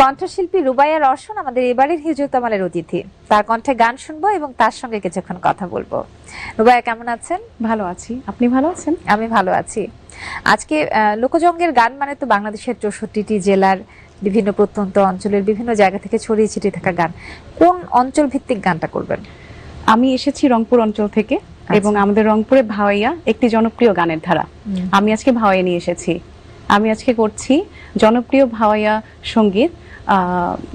কণ্ঠশিল্পী রুবাইয়া রওশন আমাদের এবারের হিজুতামালের অতিথি। তার কণ্ঠে গান শুনব এবং তার সঙ্গে কিছুক্ষণ কথা বলব। রুবাইয়া কেমন আছেন? ভালো আছি। আপনি ভালো আছেন? আমি ভালো আছি। আজকে লোকজঙ্গের গান মানে তো বাংলাদেশের চৌষট্টিটি জেলার বিভিন্ন প্রত্যন্ত অঞ্চলের বিভিন্ন জায়গা থেকে ছড়িয়ে ছিটিয়ে থাকা গান। কোন অঞ্চল ভিত্তিক গানটা করবেন? আমি এসেছি রংপুর অঞ্চল থেকে এবং আমাদের রংপুরে ভাওয়াইয়া একটি জনপ্রিয় গানের ধারা। আমি আজকে ভাওয়াইয়া নিয়ে এসেছি। আমি আজকে করছি জনপ্রিয় ভাওয়াইয়া সংগীত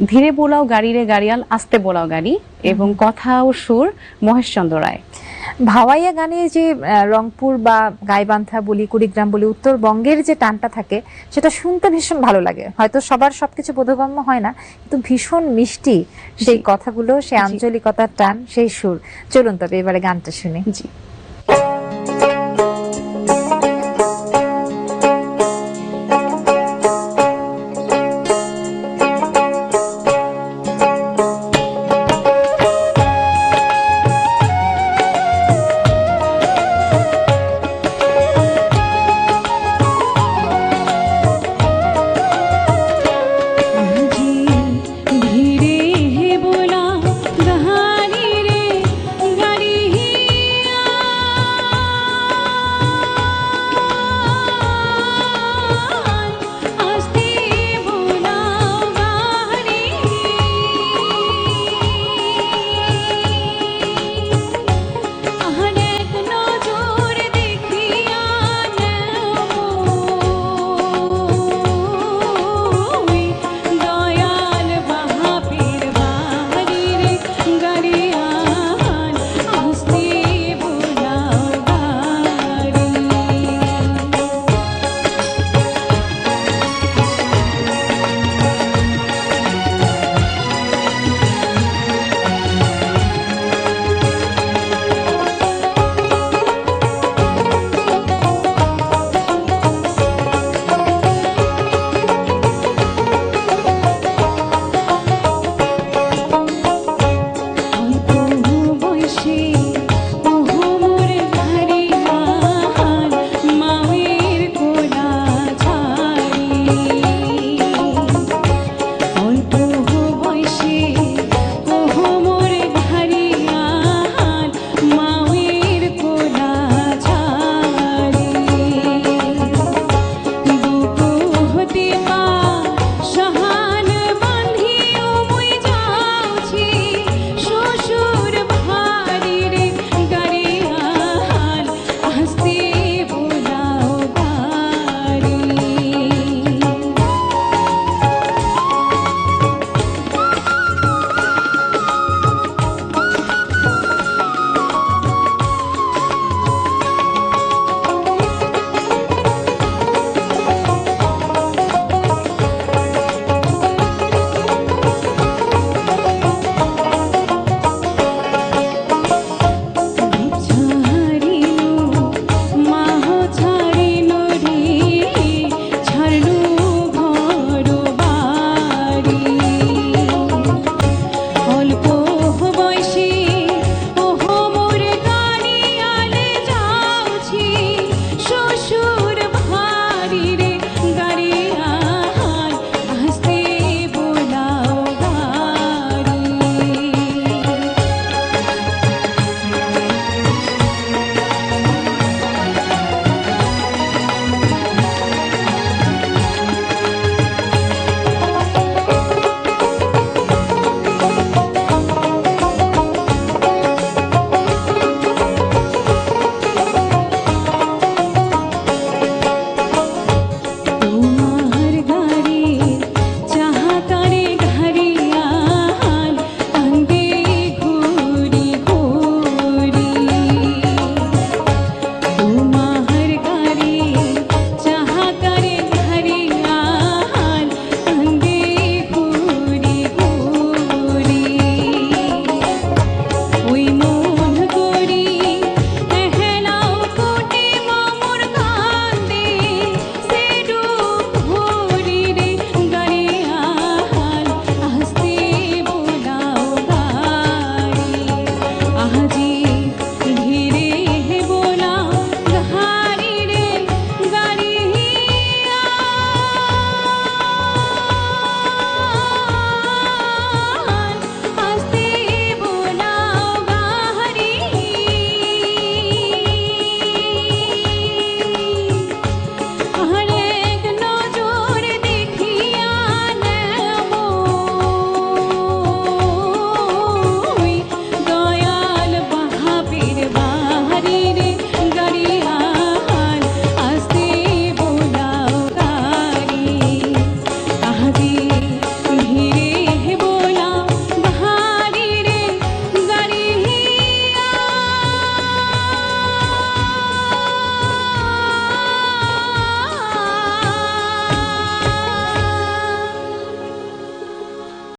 ধীরে বোলাও গাড়ি রে গাড়িয়াল আস্তে বোলাও গাড়ি এবং কথা ও সুর মহেশচন্দ্র রায়। ভাওয়াইয়া গানে যে রংপুর বা গাইবান্ধা বলি কুড়িগ্রাম বলি উত্তরবঙ্গের যে টানটা থাকে সেটা শুনতে ভীষণ ভালো লাগে। হয়তো সবার সবকিছু বোধগম্য হয় না কিন্তু ভীষণ মিষ্টি সেই কথাগুলো সেই আঞ্চলিকতার টান সেই সুর। চলুন তবে এবারে গানটা শুনি। জি।